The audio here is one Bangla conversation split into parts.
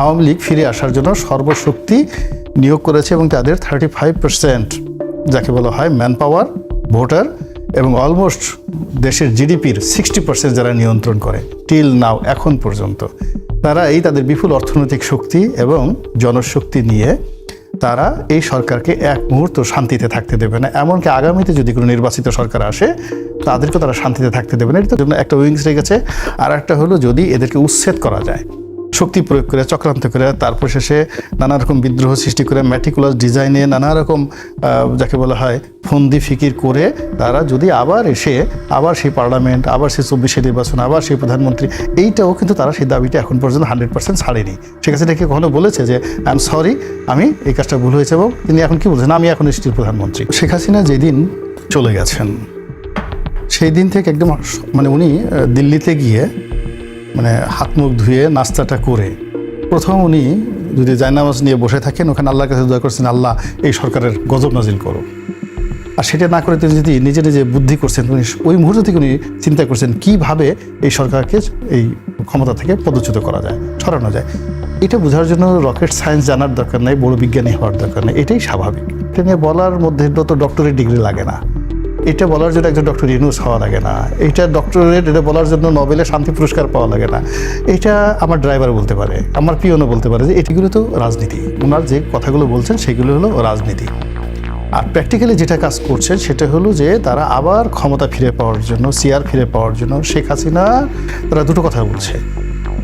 আওয়ামী লীগ ফিরে আসার জন্য সর্বশক্তি নিয়োগ করেছে এবং তাদের থার্টি ফাইভ পার্সেন্ট যাকে বলা হয় ম্যান পাওয়ার ভোটার এবং অলমোস্ট দেশের জিডিপির সিক্সটি পার্সেন্ট যারা নিয়ন্ত্রণ করে টিল নাও এখন পর্যন্ত। তারা এই তাদের বিপুল অর্থনৈতিক শক্তি এবং জনশক্তি নিয়ে তারা এই সরকারকে এক মুহূর্ত শান্তিতে থাকতে দেবে না। এমনকি আগামীতে যদি কোনো নির্বাচিত সরকার আসে তাদেরকে তারা শান্তিতে থাকতে দেবে না। এটার জন্য একটা উইংস রেখেছে। আর একটা হলো যদি এদেরকে উচ্ছেদ করা যায় শক্তি প্রয়োগ করে, চক্রান্ত করে তারপর শেষে নানা রকম বিদ্রোহ সৃষ্টি করে ম্যাটিকুলাস ডিজাইনে নানা রকম যাকে বলা হয় ফন্দি ফিকির করে তারা যদি আবার এসে, আবার সেই পার্লামেন্ট, আবার সেই চব্বিশে নির্বাচন, আবার সেই প্রধানমন্ত্রী, এইটাও কিন্তু তারা সেই দাবিটা এখন পর্যন্ত হান্ড্রেড পার্সেন্ট ছাড়েনি। ঠিক আছে কি কখনো বলেছে যে আই এম সরি আমি এই কাজটা ভুল হয়েছে এবং তিনি এখন কি বলছেন? আমি এখন স্টিল প্রধানমন্ত্রী। শেখ হাসিনা যেদিন চলে গেছেন, সেই দিন থেকে একদম মানে উনি দিল্লিতে গিয়ে মানে হাত মুখ ধুয়ে নাস্তাটা করে। প্রথম উনি যদি জায়নামাজ নিয়ে বসে থাকেন, ওখানে আল্লাহর কাছে দোয়া করছেন, আল্লাহ, এই সরকারের গজব নাজিল করো। আর সেটা না করে তিনি যদি নিজে নিজে বুদ্ধি করছেন, উনি ওই মুহূর্ত থেকে উনি চিন্তা করছেন, কীভাবে এই সরকারকে এই ক্ষমতা থেকে পদচ্যুত করা যায় সরানো যায়? এটা বোঝার জন্য রকেট সায়েন্স জানার দরকার নেই, বড় বিজ্ঞানী হওয়ার দরকার নেই, এটাই স্বাভাবিক। এটা নিয়ে বলার মধ্যে তো ডক্টরেট ডিগ্রি লাগে না। এটা বলার জন্য একজন ডক্টর ইউনুস হওয়া লাগে না। এটা ডক্টরেট এটা বলার জন্য নোবেলের শান্তি পুরস্কার পাওয়া লাগে না। এটা আমার ড্রাইভার বলতে পারে, আমার পিওনও বলতে পারে যে এটিগুলো তো রাজনীতি। ওনার যে কথাগুলো বলছেন সেগুলো হলো রাজনীতি। আর প্র্যাকটিক্যালি যেটা কাজ করছেন সেটা হলো যে তারা আবার ক্ষমতা ফিরে পাওয়ার জন্য সিআর ফিরে পাওয়ার জন্য শেখ হাসিনা তারা দুটো কথা বলছে।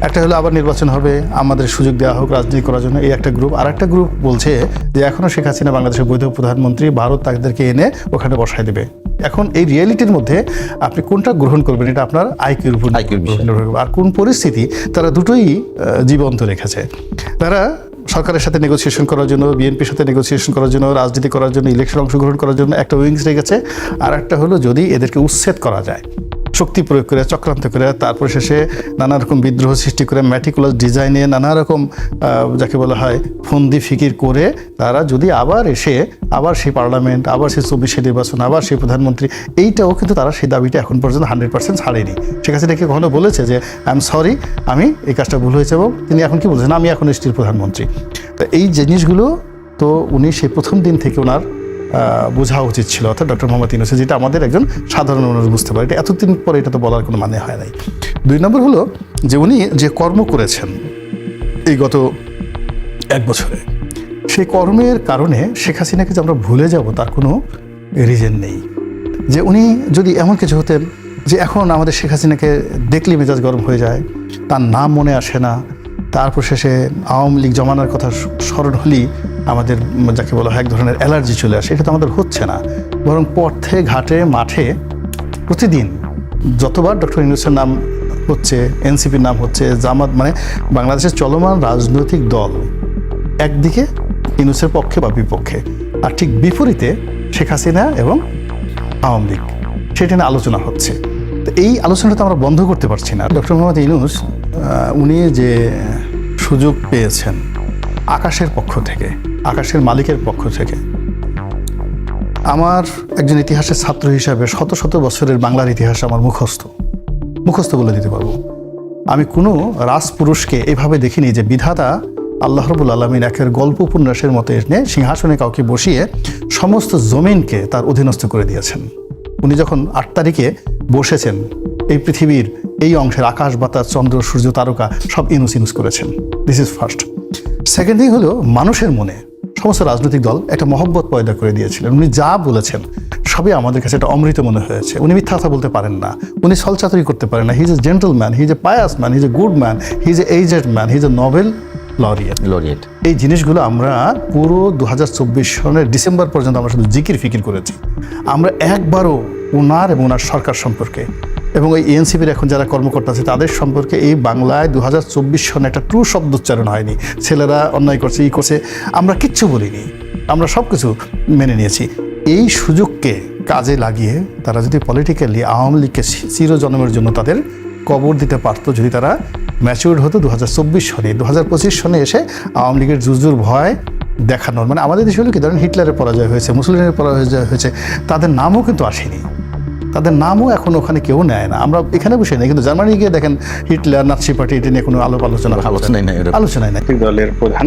একটা হলো আবার নির্বাচন হবে আমাদের সুযোগ দেওয়া হোক রাজনীতি করার জন্য। এই একটা গ্রুপ আর একটা গ্রুপ বলছে যে এখনও শেখ হাসিনা বাংলাদেশের বৈধ প্রধানমন্ত্রী ভারত তাদেরকে এনে ওখানে বসায় দেবে। এখন এই রিয়েলিটির মধ্যে আপনি কোনটা গ্রহণ করবেন এটা আপনার আইকিউর উপর IQ নির্ভর করবে। আর কোন পরিস্থিতি তারা দুটোই জীবন্ত রেখেছে। তারা সরকারের সাথে নেগোসিয়েশন করার জন্য বিএনপির সাথে নেগোসিয়েশন করার জন্য রাজনীতি করার জন্য ইলেকশন অংশগ্রহণ করার জন্য একটা উইংস রেখেছে। আর একটা হলো যদি এদেরকে উচ্ছেদ করা যায়। শক্তি প্রয়োগ করে, চক্রান্ত করে, তারপর শেষে নানা রকম বিদ্রোহ সৃষ্টি করে ম্যাটিকুলাস ডিজাইনে নানা রকম যাকে বলা হয় ফন্দি ফিকির করে তারা যদি আবার এসে, আবার সেই পার্লামেন্ট, আবার সেই চব্বিশে নির্বাচন, আবার সেই প্রধানমন্ত্রী, এইটাও কিন্তু তারা সেই দাবিটা এখন পর্যন্ত হান্ড্রেড পার্সেন্ট ছাড়েনি। ঠিক আছে দেখে কখনো বলেছে যে আই এম সরি আমি এই কাজটা ভুল হয়েছে এবং তিনি এখন কি বলছেন? আমি এখন স্টিল প্রধানমন্ত্রী। তো এই জিনিসগুলো তো উনি সেই প্রথম দিন থেকে ওনার বোঝা উচিত ছিল। অর্থাৎ ডক্টর মোহাম্মদ ইউনুসে যেটা আমাদের একজন সাধারণ মানুষ বুঝতে পারে। এটা এতদিন পরে এটা তো বলার কোনো মানে হয় নাই। দুই নম্বর হলো যে উনি যে কর্ম করেছেন এই গত এক বছরে, সেই কর্মের কারণে শেখ হাসিনাকে যে আমরা ভুলে যাব তার কোনো রিজন নেই। যে উনি যদি এমন কিছু হতেন যে এখন আমাদের শেখ হাসিনাকে দেখলে মেজাজ গরম হয়ে যায়, তার নাম মনে আসে না, তারপর শেষে আওয়ামী লীগ জমানার কথা স্মরণ হলেই আমাদের যাকে বলা হয় এক ধরনের অ্যালার্জি চলে আসে এটা তো আমাদের হচ্ছে না। বরং পথে ঘাটে মাঠে প্রতিদিন যতবার ডক্টর ইউনুসের নাম হচ্ছে এনসিপির নাম হচ্ছে জামাত মানে বাংলাদেশের চলমান রাজনৈতিক দল একদিকে ইউনুসের পক্ষে বা বিপক্ষে আর ঠিক বিপরীতে শেখ হাসিনা এবং আওয়ামী লীগ। সেটা নিয়ে আলোচনা হচ্ছে। তো এই আলোচনাটা তো আমরা বন্ধ করতে পারছি না। ডক্টর মোহাম্মদ ইউনুস আহ, উনি যে সুযোগ পেয়েছেন আকাশের পক্ষ থেকে আকাশের মালিকের পক্ষ থেকে। আমার একজন ইতিহাসের ছাত্র হিসাবে শত শত বছরের বাংলার ইতিহাস আমার মুখস্থ। মুখস্থ বলে দিতে পারব। আমি কোনো রাজপুরুষকে এভাবে দেখিনি যে বিধাতা আল্লাহ রবুল আলমিন একের গল্প উপন্যাসের মতো এনে সিংহাসনে কাউকে বসিয়ে সমস্ত জমিনকে তার অধীনস্থ করে দিয়েছেন। উনি যখন আট তারিখে বসেছেন, এই পৃথিবীর এই অংশের আকাশ, বাতাস, চন্দ্র, সূর্য, তারকা সব ইনুস ইনুস করেছেন। This is first second thing হলো, মানুষের মনে সমস্ত রাজনৈতিক দল একটা মহব্বত পয়দা করে দিয়েছিলেন। উনি যা বলেছেন সবই আমাদের কাছে একটা অমৃত মনে হয়েছে। উনি মিথ্যা কথা বলতে পারেন না। উনি ছলচাতুরি করতে পারেন না। He is a gentleman he is a pious man he is a good man he is a aged man he is a Nobel laureate laureate এই জিনিসগুলো আমরা পুরো দু সনের ডিসেম্বর পর্যন্ত আমরা শুধু জিকির ফিকির করেছি। আমরা একবারও ওনার এবং ওনার সরকার সম্পর্কে এবং এই এনসিপির এখন যারা কর্মকর্তা আছে, তাদের সম্পর্কে এই বাংলায় দু হাজার চব্বিশ সনে একটা ট্রু শব্দ উচ্চারণ হয়নি। ছেলেরা অন্যায় করছে, ই করছে, আমরা কিচ্ছু বলিনি। আমরা সব কিছু মেনে নিয়েছি। এই সুযোগকে কাজে লাগিয়ে তারা যদি পলিটিক্যালি আওয়ামী লীগকে চিরজন্মের জন্য তাদের কবর দিতে পারতো, যদি তারা ম্যাচিউর্ড হতো দু হাজার চব্বিশ সনে দু হাজার পঁচিশ সনে এসে আওয়ামী লীগের জুজুর ভয় দেখানোর। মানে আমাদের দেশে হলো কি, ধরেন হিটলারের পরাজয় হয়েছে, মুসলিমের পরাজয় হয়েছে, তাদের নামও কিন্তু আসেনি। তাদের নামও এখন ওখানে কেউ নেয় না। আমরা এখানে বসে নেই কিন্তু জার্মানি গিয়ে দেখেন হিটলার নাৎসি পার্টি এটা নিয়ে কোনো আলোপ আলোচনা। আলোচনাই নাই। আলোচনায় নাই। দলের প্রধান।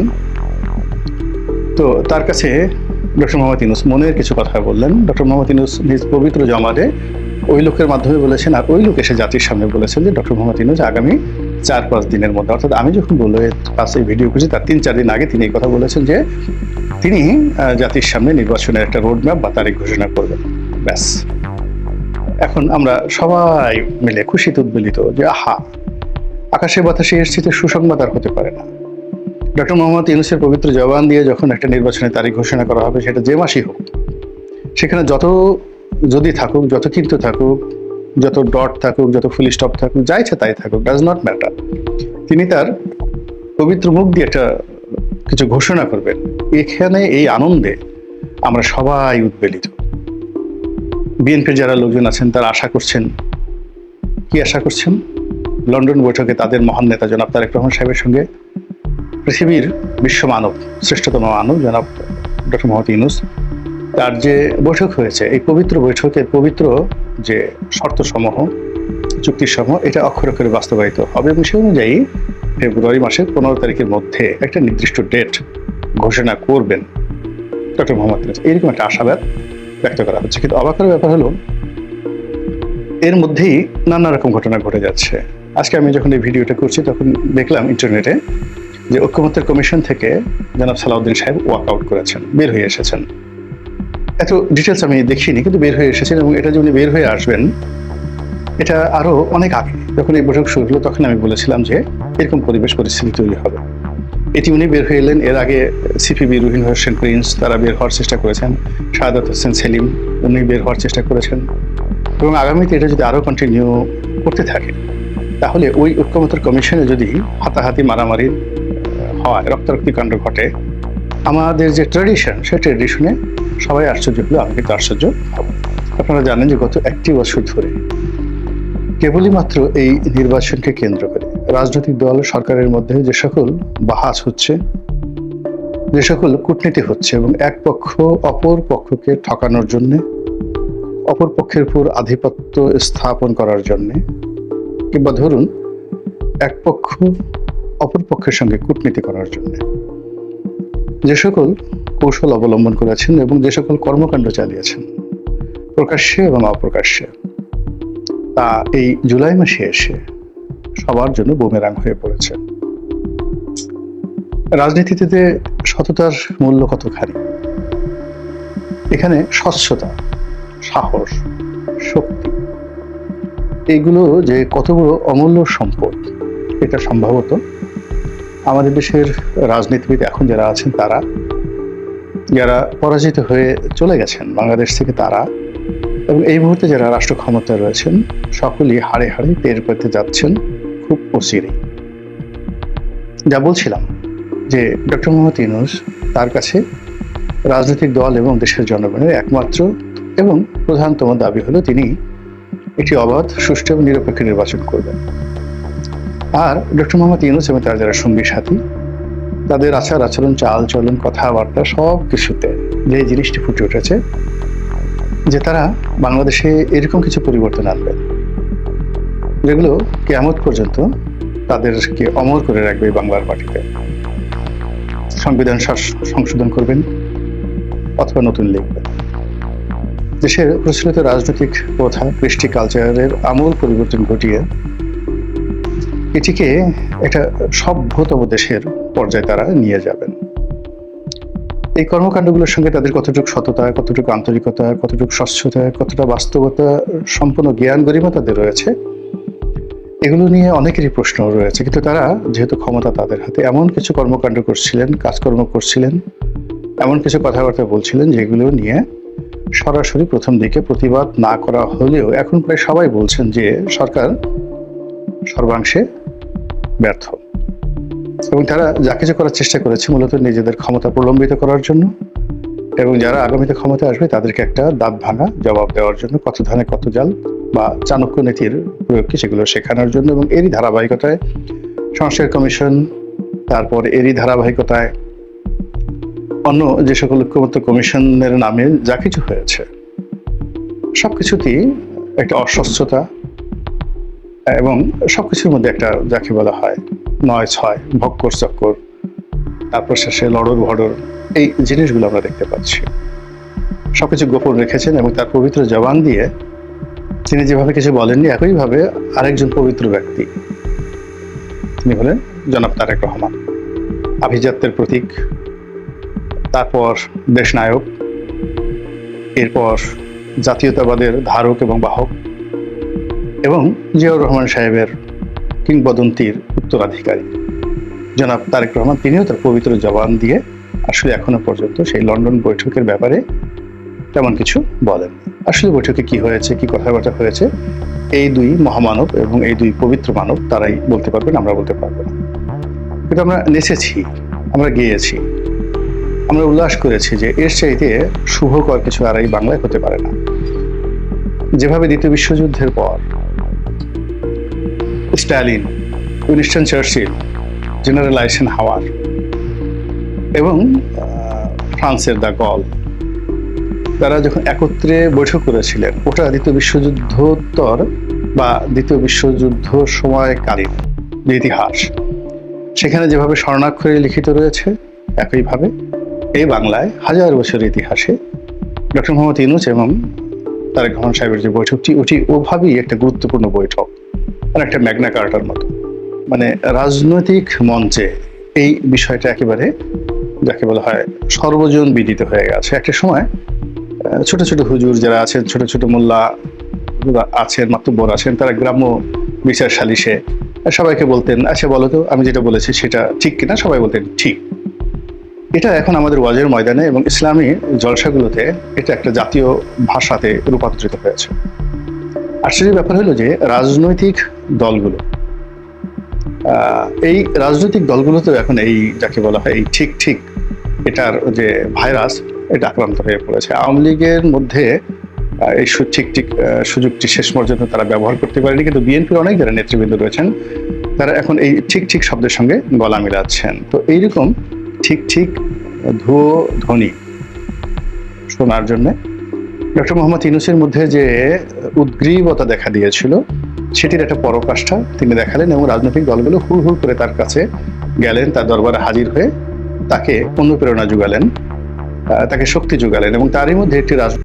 তো তার কাছে ডক্টর মোহাম্মদ ইউনুস মনের কিছু কথা বললেন। ডক্টর মোহাম্মদ ইউনুস নিজ পবিত্র জমাতে ওই লোকের মাধ্যমে বলেছেন আর ওই লোক এসে জাতির সামনে বলেছেন যে ডক্টর মোহাম্মদ ইউনুস আগামী চার পাঁচ দিনের মধ্যে অর্থাৎ আমি যখন বলল পাশে ভিডিও করছি তার তিন চার দিন আগে তিনি এই কথা বলেছেন যে তিনি জাতির সামনে নির্বাচনের একটা রোডম্যাপ বা তারিখ ঘোষণা করবেন। ব্যাস। এখন আমরা সবাই মিলে খুশিতে উদ্বেলিত যে, আহা, আকাশে বাতাসে তো সুসংবাদ আর হতে পারে না। ডক্টর মোহাম্মদ ইউনুসের পবিত্র জবান দিয়ে যখন একটা নির্বাচনের তারিখ ঘোষণা করা হবে, সেটা যে মাসই হোক, সেখানে যত যদি থাকুক, যত কিন্তু থাকুক, যত ডট থাকুক, যত ফুল স্টপ থাকুক যা ইচ্ছা তাই থাকুক ডাজ নট ম্যাটার তিনি তার পবিত্র মুখ দিয়ে একটা কিছু ঘোষণা করবেন। এখানে এই আনন্দে আমরা সবাই উদ্বেলিত। বিএনপির যারা লোকজন আছেন, তারা আশা করছেন, কি আশা করছেন? লন্ডন বৈঠকে তাদের মহান নেতা জনাব তারেক রহমান সাহেবের সঙ্গে পৃথিবীর বিশ্ব মানব, শ্রেষ্ঠতম মানব জনাব ডক্টর মোহাম্মদ ইউনুস, তার যে বৈঠক হয়েছে, এই পবিত্র বৈঠকের পবিত্র যে শর্তসমূহ, চুক্তিসমূহ, এটা অক্ষর অক্ষরে বাস্তবায়িত হবে এবং সে অনুযায়ী ফেব্রুয়ারি মাসের পনেরো তারিখের মধ্যে একটা নির্দিষ্ট ডেট ঘোষণা করবেন ডক্টর মোহাম্মদ এরকম একটা আশাবাদ ব্যক্ত করা হচ্ছে। কিন্তু অবাকের ব্যাপার হলো, এর মধ্যেই নানা রকম ঘটনা ঘটে যাচ্ছে। আজকে আমি যখন এই ভিডিওটা করছি, তখন দেখলাম ইন্টারনেটে যে ঐক্যমত্যের কমিশন থেকে জনাব সালাউদ্দিন সাহেব ওয়াক আউট করেছেন, বের হয়ে এসেছেন। এত ডিটেলস আমি দেখিনি, কিন্তু বের হয়ে এসেছেন এবং এটা যে বের হয়ে আসবেন, এটা আরও অনেক আগে। যখন এই বৈঠক শুরু হলো, তখন আমি বলেছিলাম যে এরকম পরিবেশ পরিস্থিতি তৈরি হবে। এটি উনি বের হয়ে এলেন। এর আগে সিপিবি রুহিন হোসেন প্রিন্স তারা বের হওয়ার চেষ্টা করেছেন। শাহাদাত হোসেন সেলিম, উনি বের হওয়ার চেষ্টা করেছেন। এবং আগামীতে এটা যদি আরও কন্টিনিউ করতে থাকে, তাহলে ওই ঐক্যমতের কমিশনে যদি হাতাহাতি মারামারি হয়, রক্তারক্তি কাণ্ড ঘটে, আমাদের যে ট্র্যাডিশন সেই ট্র্যাডিশনে সবাই আশ্চর্য হলে, আমি কিন্তু আশ্চর্য আপনারা জানেন যে গত একটি বছর ধরে কেবলই মাত্র এই নির্বাচনকে কেন্দ্র করে রাজনৈতিক দল সরকারের মধ্যে যে সকল বাহাস হচ্ছে, যে সকল কূটনীতি হচ্ছে এবং এক পক্ষ অপর পক্ষকে ঠকানোর জন্যে, অপর পক্ষের উপর আধিপত্য স্থাপন করার জন্যে, কিংবা ধরুন এক পক্ষ অপর পক্ষের সঙ্গে কূটনীতি করার জন্যে। যে সকল কৌশল অবলম্বন করেছেন এবং যে সকল কর্মকাণ্ড চালিয়েছেন, প্রকাশ্যে এবং অপ্রকাশ্যে, তা এই জুলাই মাসে এসে সবার জন্য বুমেরাং হয়ে পড়েছে। রাজনীতিতে সততার মূল্য কতখানি? এখানে স্বচ্ছতা, সাহস, শক্তি এইগুলো যে কত বড় অমূল্য সম্পদ, এটা সম্ভবত আমাদের দেশের রাজনীতিবিদ এখন যারা আছেন তারা, যারা পরাজিত হয়ে চলে গেছেন বাংলাদেশ থেকে তারা, এবং এই মুহূর্তে যারা রাষ্ট্র ক্ষমতায় রয়েছেন, সকলেই হাড়ে হাড়ে টের পেতে যাচ্ছেন। খুব অচিরেই যা বলছিলাম যে ডক্টর মোহাম্মদ ইউনুস তার কাছে রাজনৈতিক দল এবং দেশের জনগণের একমাত্র এবং প্রধানতম দাবি হলো তিনি একটি অবাধ, সুষ্ঠু এবং নিরপেক্ষ নির্বাচন করবেন। আর ডক্টর মোহাম্মদ ইউনুস এবং তার যারা সঙ্গী সাথী, তাদের আচার আচরণ চাল চলন কথাবার্তা সব কিছুতে যে জিনিসটি ফুটে উঠেছে, যে তারা বাংলাদেশে এরকম কিছু পরিবর্তন আনবেন। যেগুলো কেয়ামত পর্যন্ত তাদেরকে অমর করে রাখবে বাংলার মাটিতে। সংবিধান সংশোধন করবেন অথবা নতুন লিখবেন। দেশের প্রচলিত রাজনৈতিক প্রথা, কৃষ্টি কালচারের আমূল পরিবর্তন ঘটিয়ে এটিকে একটা সভ্যতম দেশের পর্যায়ে তারা নিয়ে যাবেন। এই কর্মকাণ্ডগুলোর সঙ্গে তাদের কতটুকু সততা, কতটুকু আন্তরিকতা, কতটুকু স্বচ্ছতা, কতটা বাস্তবতা সম্পূর্ণ জ্ঞান গরিমা তাদের রয়েছে এগুলো নিয়ে অনেকেরই প্রশ্ন রয়েছে, কিন্তু তারা যেহেতু ক্ষমতা তাদের হাতে, এমন কিছু কর্মকাণ্ড করছিলেন, কাজকর্ম করছিলেন, এমন কিছু কথাবার্তা বলছিলেন যেগুলো নিয়ে সরাসরি প্রথম দিকে প্রতিবাদ না করা হলেও এখন প্রায় সবাই বলছেন যে সরকার সর্বাংশে ব্যর্থ। এবং তারা যা কিছু করার চেষ্টা করেছে মূলত নিজেদের ক্ষমতা প্রলম্বিত করার জন্য এবং যারা আগামীতে ক্ষমতা আসবে তাদেরকে একটা দাঁত ভাঙা জবাব দেওয়ার জন্য, কত ধানে কত জাল বা চাণক্য নীতির প্রয়োগকে সেগুলো শেখানোর জন্য এবং এরই ধারাবাহিকতায় সংস্কার কমিশন, তারপর এরই ধারাবাহিকতায় অন্য যে সকল ঐক্যমত্য কমিশনের নামে যা কিছু হয়েছে সব কিছুতেই একটা অস্বস্থতা এবং সবকিছুর মধ্যে একটা যাকে বলা হয় নয় ছয়, ভক্কর চক্কর, তারপর শেষে লড়র ভড়র এই জিনিসগুলো আমরা দেখতে পাচ্ছি। সবকিছু গোপন রেখেছেন এবং তার পবিত্র জবান দিয়ে তিনি যেভাবে কিছু বলেননি, একইভাবে আরেকজন পবিত্র ব্যক্তি। তিনি হলেন জনাব তারেক রহমান। আভিজাত্যের প্রতীক। তারপর দেশনায়ক। এরপর জাতীয়তাবাদের ধারক এবং বাহক। এবং জিয়াউর রহমান সাহেবের কিংবদন্তির উত্তরাধিকারী। জনাব তারেক রহমান, তিনিও তার পবিত্র জবান দিয়ে আসলে এখনও পর্যন্ত সেই লন্ডন বৈঠকের ব্যাপারে তেমন কিছু বলেন আসলে বৈঠকে কি হয়েছে, কি কথাবার্তা হয়েছে, এই দুই মহামানব এবং এই দুই পবিত্র মানব তারাই বলতে পারবেন, আমরা বলতে পারব না। কিন্তু আমরা নেচেছি, আমরা গেয়েছি। আমরা উল্লাস করেছি যে এর চাইতে শুভকর কিছু আর এই বাংলায় হতে পারে না। যেভাবে দ্বিতীয় বিশ্বযুদ্ধের পর স্ট্যালিন, উইনস্টন চার্চিল, জেনারেল আইসেন হাওয়ার এবং ফ্রান্সের দ্য গল তারা যখন একত্রে বৈঠক করেছিলেন, ওটা দ্বিতীয় বিশ্বযুদ্ধোত্তর বা দ্বিতীয় বিশ্বযুদ্ধ সময়কালীন ইতিহাস। সেখানে যেভাবে স্বর্ণাক্ষরে লিখিত রয়েছে, একইভাবে এই বাংলায় হাজার বছরের ইতিহাসে ডক্টর মোহাম্মদ ইনুস এবং তারেক রহমান সাহেবের যে বৈঠকটি, ওটি ওভাবেই একটা গুরুত্বপূর্ণ বৈঠক আর একটা ম্যাগনা কার্টার মতো। মানে রাজনৈতিক মঞ্চে এই বিষয়টা একেবারে যাকে বলা হয় সর্বজন বিদিত হয়ে গেছে। একটা সময় ছোট ছোট হুজুর যারা আছেন, ছোট ছোট মোল্লা আছেন, মাতুব্বর আছেন, তারা গ্রাম্য বিচার সালিশে সবাইকে বলতেন আচ্ছা বলো তো, আমি যেটা বলেছি সেটা ঠিক কিনা? সবাই বলতেন, ঠিক। এটা এখন আমাদের ওয়াজের ময়দানে এবং ইসলামী জলসাগুলোতে এটা একটা জাতীয় ভাষাতে রূপান্তরিত হয়েছে। আশ্চর্যের ব্যাপার হলো যে রাজনৈতিক দলগুলো এই রাজনৈতিক দলগুলোতেও এখন এই, যাকে বলা হয় এই ঠিক ঠিক, এটার যে ভাইরাস এটা আক্রান্ত হয়ে পড়েছে। আওয়ামী লীগের মধ্যে এই ঠিক সুযোগটি শেষ পর্যন্ত তারা ব্যবহার করতে পারেনি, কিন্তু বিএনপির অনেক যারা নেতৃবৃন্দ রয়েছেন, তারা এখন এই ঠিক ঠিক শব্দের সঙ্গে গলা মিলাচ্ছেন। তো এইরকম ঠিক ঠিক ধুয়ো ধ্বনি শোনার জন্য ডক্টর মোহাম্মদ ইউনুসের মধ্যে যে উদ্গ্রীবতা দেখা দিয়েছিল, সেটির একটা পরকাষ্ঠা তিনি দেখালেন এবং রাজনৈতিক দলগুলো হুড় হুড় করে তার কাছে গেলেন, তার দরবারে হাজির হয়ে তাকে অনুপ্রেরণা যোগালেন। তাকে শক্তি যোগালেন এবং তারই মধ্যে একটি রাজ